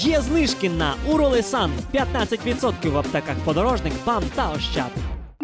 Є знижки на Уролесан 15% в аптеках подорожник, БАМ та Ощад.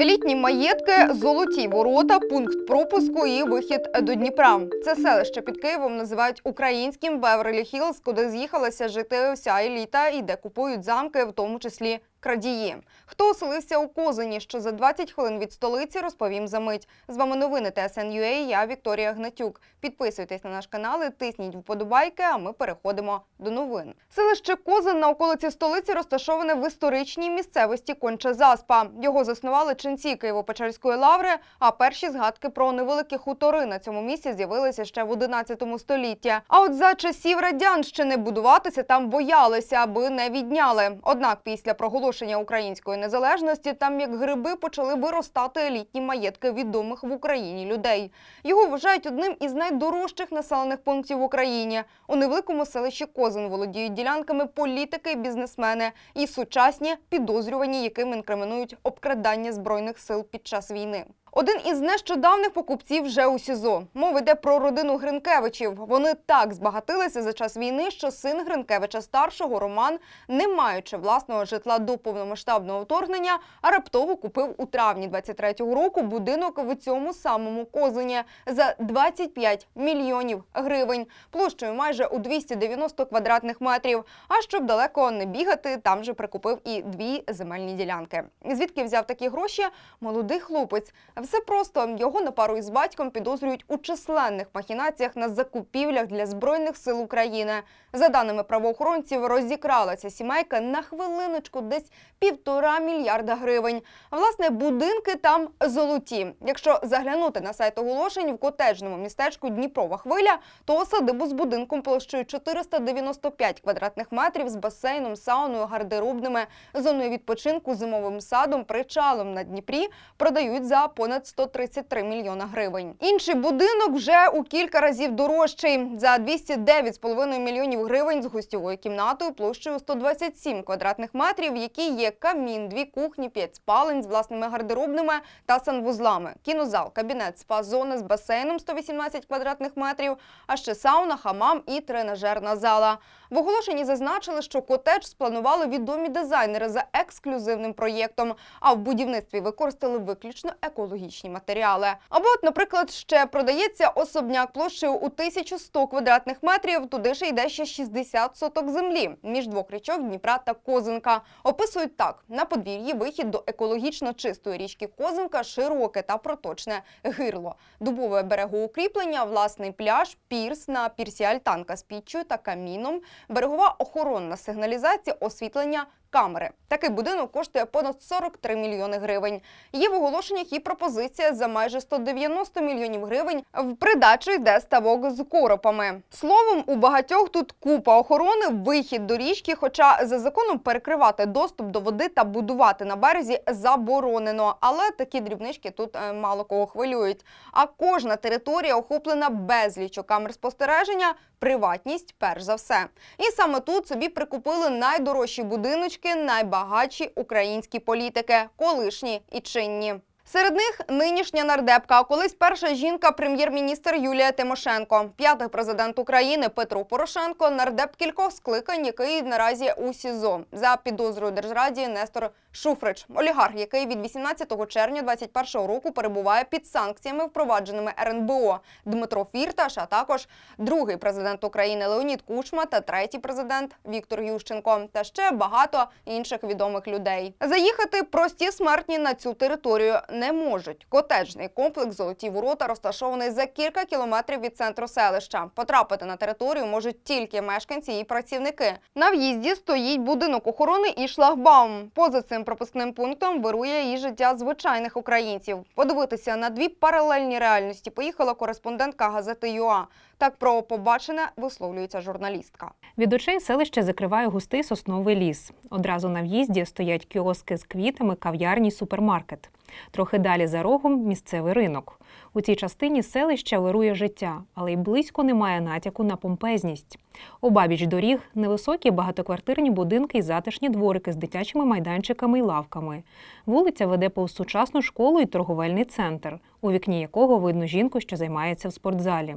Елітні маєтки, золоті ворота, пункт пропуску і вихід до Дніпра. Це селище під Києвом називають українським Беверлі Хілз, куди з'їхалася жити вся еліта і де купують замки, в тому числі крадії. Хто оселився у Козині, що за 20 хвилин від столиці, розповім за мить. З вами новини ТСН.UA, я Вікторія Гнатюк. Підписуйтесь на наш канал, і тисніть вподобайки, а ми переходимо до новин. Селище Козин на околиці столиці розташоване в історичній місцевості Конча Заспа. Його заснували ченці Києво-Печерської лаври, а перші згадки про невеликі хутори на цьому місці з'явилися ще в 11 столітті. А от за часів радянщини будуватися там боялися, аби не відняли. Однак після проголошення української незалежності там як гриби почали виростати елітні маєтки відомих в Україні людей. Його вважають одним із найдорожчих населених пунктів в Україні. У невеликому селищі Козин володіють ділянками політики і бізнесмени і сучасні підозрювані, яким інкримінують обкрадання збройних сил під час війни. Один із нещодавних покупців вже у СІЗО. Мова йде про родину Гринкевичів. Вони так збагатилися за час війни, що син Гринкевича старшого Роман, не маючи власного житла до повномасштабного вторгнення, раптово купив у травні 23-го року будинок в цьому самому Козині за 25 мільйонів гривень, площею майже у 290 квадратних метрів. А щоб далеко не бігати, там же прикупив і дві земельні ділянки. Звідки взяв такі гроші? Молодий хлопець. Все просто його на пару із батьком підозрюють у численних махінаціях на закупівлях для збройних сил України. За даними правоохоронців, розікрала ця сімейка на хвилиночку десь півтора мільярда гривень. Власне, будинки там золоті. Якщо заглянути на сайт оголошень в котеджному містечку Дніпрова хвиля, то садибу з будинком площею 495 квадратних метрів з басейном, сауною, гардеробними, зоною відпочинку, зимовим садом, причалом на Дніпрі продають за понад 133 мільйона гривень. Інший будинок вже у кілька разів дорожчий за 209,5 мільйонів гривень з гостьовою кімнатою площею 127 квадратних метрів, в якій є камін, дві кухні, п'ять спалень з власними гардеробними та санвузлами, кінозал, кабінет, спа-зона з басейном 118 квадратних метрів, а ще сауна, хамам і тренажерна зала. В оголошенні зазначили, що котедж спланували відомі дизайнери за ексклюзивним проєктом, а в будівництві використали виключно екологічні матеріали. Або, от, наприклад, ще продається особняк площею у 1100 квадратних метрів. Туди ж йде ще 60 соток землі між двох річок Дніпра та Козинка. Описують так: на подвір'ї вихід до екологічно чистої річки Козинка широке та проточне гирло, дубове берегоукріплення, власний пляж, пірс на пірсі альтанка з піччю та каміном, берегова охоронна сигналізація, освітлення. Камери такий будинок коштує понад 43 мільйони гривень. Є в оголошеннях і пропозиція за майже 190 мільйонів гривень. В придачу йде ставок з коропами. Словом, у багатьох тут купа охорони, вихід до річки. Хоча за законом перекривати доступ до води та будувати на березі заборонено. Але такі дрібнички тут е, мало кого хвилюють. А кожна територія охоплена безліччю камер спостереження, приватність перш за все. І саме тут собі прикупили найдорожчі будиночки, найбагатші українські політики, колишні і чинні. Серед них нинішня нардепка, а колись перша жінка, прем'єр-міністр Юлія Тимошенко, п'ятий президент України Петро Порошенко, нардеп кількох скликань, який наразі у СІЗО. За підозрою держраді Нестор Шуфрич, олігарх, який від 18 червня 2021 року перебуває під санкціями, впровадженими РНБО Дмитро Фірташ, а також другий президент України Леонід Кучма та третій президент Віктор Ющенко, та ще багато інших відомих людей. Заїхати прості смертні на цю територію не можуть. Котеджний комплекс Золоті ворота розташований за кілька кілометрів від центру селища. Потрапити на територію можуть тільки мешканці і працівники. На в'їзді стоїть будинок охорони і шлагбаум. Поза цим пропускним пунктом вирує і життя звичайних українців. Подивитися на дві паралельні реальності поїхала кореспондентка газети ЮА. Так про побачене висловлюється журналістка. Від очей селище закриває густий сосновий ліс. Одразу на в'їзді стоять кіоски з квітами, кав'ярні, супермаркет. Трохи далі за рогом місцевий ринок. У цій частині селища вирує життя, але й близько немає натяку на помпезність. Обабіч доріг невисокі багатоквартирні будинки і затишні дворики з дитячими майданчиками і лавками. Вулиця веде повз сучасну школу і торговельний центр, у вікні якого видно жінку, що займається в спортзалі.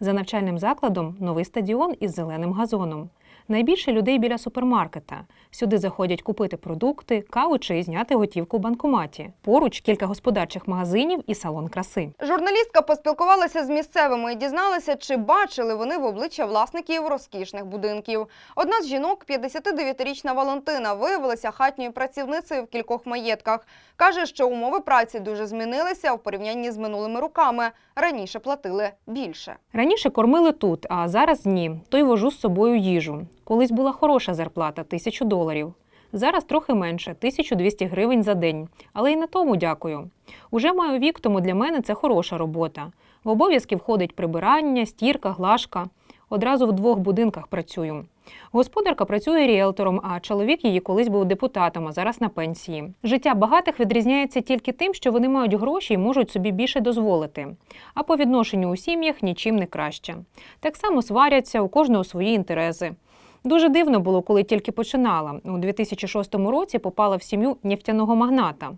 За навчальним закладом новий стадіон із зеленим газоном. Найбільше людей біля супермаркета. Сюди заходять купити продукти, каву чи зняти готівку в банкоматі. Поруч кілька господарчих магазинів і салон краси. Журналістка поспілкувалася з місцевими і дізналася, чи бачили вони в обличчя власників розкішних будинків. Одна з жінок, 59-річна Валентина, виявилася хатньою працівницею в кількох маєтках. Каже, що умови праці дуже змінилися в порівнянні з минулими роками. Раніше платили більше. Раніше кормили тут, а зараз ні. То й вожу з собою їжу. Колись була хороша зарплата тисячу доларів. Зараз трохи менше 1200 гривень за день. Але й на тому дякую. Уже маю вік, тому для мене це хороша робота. В обов'язки входить прибирання, стірка, глажка. Одразу в двох будинках працюю. Господарка працює ріелтором, а чоловік її колись був депутатом, а зараз на пенсії. Життя багатих відрізняється тільки тим, що вони мають гроші і можуть собі більше дозволити. А по відношенню у сім'ях нічим не краще. Так само сваряться, у кожного свої інтереси. Дуже дивно було, коли тільки починала. У 2006 році попала в сім'ю нефтяного магната.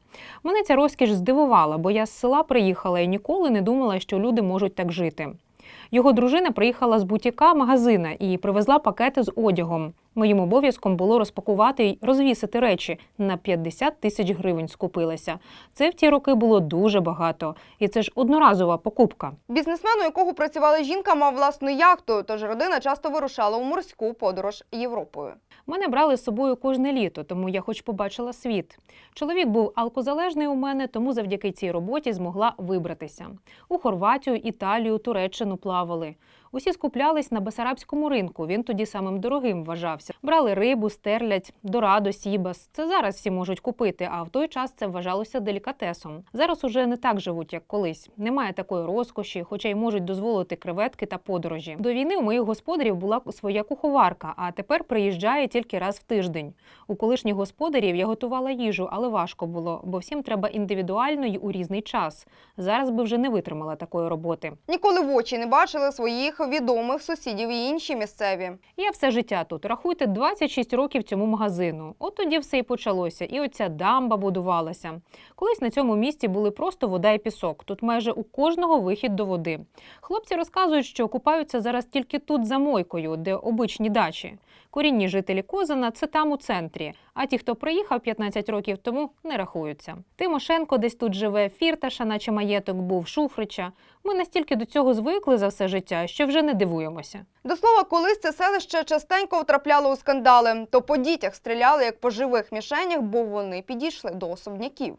Мене ця розкіш здивувала, бо я з села приїхала і ніколи не думала, що люди можуть так жити. Його дружина приїхала з бутіка магазина і привезла пакети з одягом. Моїм обов'язком було розпакувати й розвісити речі. На 50 тисяч гривень скупилася. Це в ті роки було дуже багато. І це ж одноразова покупка. Бізнесмен, у якого працювала жінка, мав власну яхту, тож родина часто вирушала у морську подорож Європою. Мене брали з собою кожне літо, тому я хоч побачила світ. Чоловік був алкозалежний у мене, тому завдяки цій роботі змогла вибратися. У Хорватію, Італію, Туреччину плавали. Усі скуплялись на Бесарабському ринку. Він тоді самим дорогим вважався. Брали рибу, стерлядь, дорадо, сібас. Це зараз всі можуть купити, а в той час це вважалося делікатесом. Зараз уже не так живуть, як колись. Немає такої розкоші, хоча й можуть дозволити креветки та подорожі. До війни у моїх господарів була своя куховарка, а тепер приїжджає тільки раз в тиждень. У колишніх господарів я готувала їжу, але важко було, бо всім треба індивідуально й у різний час. Зараз би вже не витримала такої роботи. Ніколи в очі не бачили своїх відомих сусідів і інші місцеві. Я все життя тут. Рахуйте 26 років цьому магазину. От тоді все і почалося. І оця дамба будувалася. Колись на цьому місці були просто вода і пісок. Тут майже у кожного вихід до води. Хлопці розказують, що купаються зараз тільки тут за мойкою, де обичні дачі. Корінні жителі Козина це там у центрі. А ті, хто приїхав 15 років тому, не рахуються. Тимошенко десь тут живе, Фірташа, наче маєток був, Шуфрича. Ми настільки до цього звикли за все життя, що вже не дивуємося. До слова, колись це селище частенько втрапляло у скандали. То по дітях стріляли як по живих мішенях, бо вони підійшли до особняків.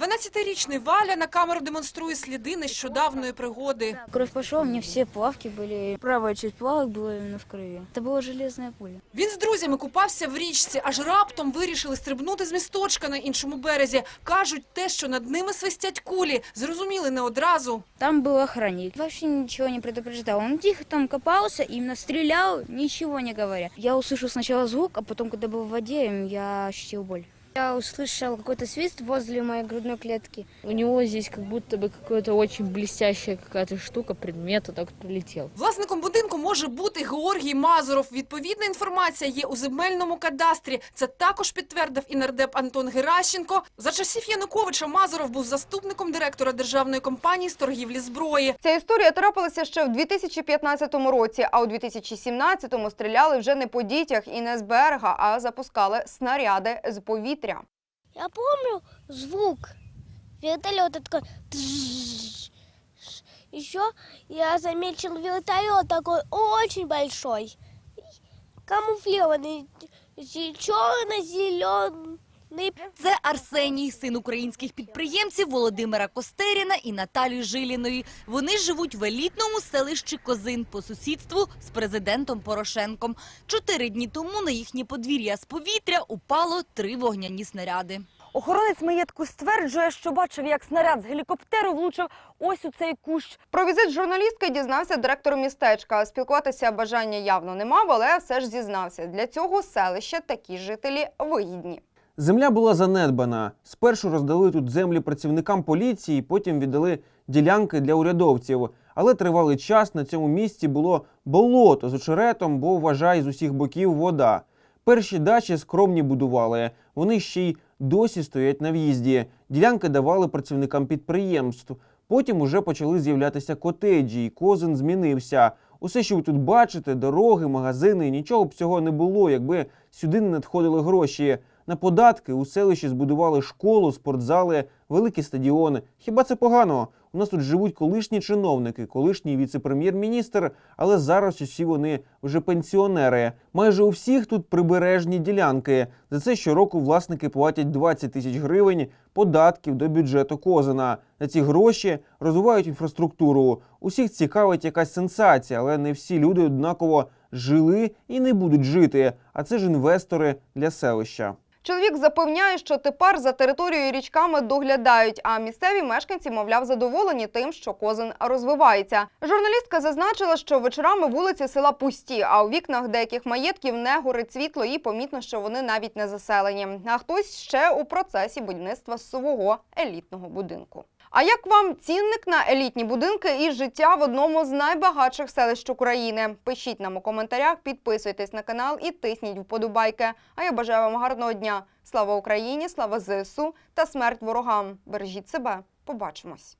12-річний Валя на камеру демонструє сліди нещодавної пригоди. Кровь пошла, у меня все плавки были. Правая часть плавок была именно в крови. Это была железная пуля. Він з друзями купався в річці, аж раптом вирішили стрибнути з місточка на іншому березі. Кажуть, те, що над ними свистять кулі, зрозуміли не одразу. Там был охранник. Вообще ничего не предупреждал. Он тихо там копался, именно стрелял, ничего не говоря. Я услышал сначала звук, а потом, когда был в воде, я ощутил боль. Я услышал какой-то свист возле моей грудной клетки. У него здесь как будто бы какая-то очень блестящая какая-то штука, предмет, так вот прилетел. Власником будинку може бути Георгій Мазуров. Відповідна інформація є у земельному кадастрі. Це також підтвердив і нардеп Антон Геращенко. За часів Януковича Мазуров був заступником директора державної компанії з торгівлі зброї. Ця історія трапилася ще в 2015 році, а у 2017-му стріляли вже не по дітях і не з берега, а запускали снаряди з повітря. Я помню звук вертолета такой. Еще я заметил вертолет такой очень большой, камуфлированный, черно-зеленый. Це Арсеній, син українських підприємців Володимира Костеріна і Наталі Жиліної. Вони живуть в елітному селищі Козин по сусідству з президентом Порошенком. Чотири дні тому на їхнє подвір'я з повітря упало три вогняні снаряди. Охоронець маєтку стверджує, що бачив, як снаряд з гелікоптеру влучив ось у цей кущ. Про візит журналістки дізнався директор містечка. Спілкуватися бажання явно не мав, але все ж зізнався. Для цього селища такі жителі вигідні. Земля була занедбана. Спершу роздали тут землі працівникам поліції, потім віддали ділянки для урядовців. Але тривалий час на цьому місці було болото з очеретом, бо вважай з усіх боків вода. Перші дачі скромні будували. Вони ще й досі стоять на в'їзді. Ділянки давали працівникам підприємств. Потім уже почали з'являтися котеджі, і козин змінився. Усе, що ви тут бачите, дороги, магазини, нічого б цього не було, якби сюди не надходили гроші. На податки у селищі збудували школу, спортзали, великі стадіони. Хіба це погано? У нас тут живуть колишні чиновники, колишній віце-прем'єр-міністр, але зараз усі вони вже пенсіонери. Майже у всіх тут прибережні ділянки. За це щороку власники платять 20 тисяч гривень податків до бюджету Козина. На ці гроші розвивають інфраструктуру. Усіх цікавить якась сенсація, але не всі люди однаково жили і не будуть жити. А це ж інвестори для селища. Чоловік запевняє, що тепер за територією річками доглядають, а місцеві мешканці, мовляв, задоволені тим, що козин розвивається. Журналістка зазначила, що вечорами вулиці села пусті, а у вікнах деяких маєтків не горить світло і помітно, що вони навіть не заселені. А хтось ще у процесі будівництва свого елітного будинку. А як вам цінник на елітні будинки і життя в одному з найбагатших селищ України? Пишіть нам у коментарях, підписуйтесь на канал і тисніть вподобайки. А я бажаю вам гарного дня. Слава Україні, слава ЗСУ та смерть ворогам. Бережіть себе. Побачимось.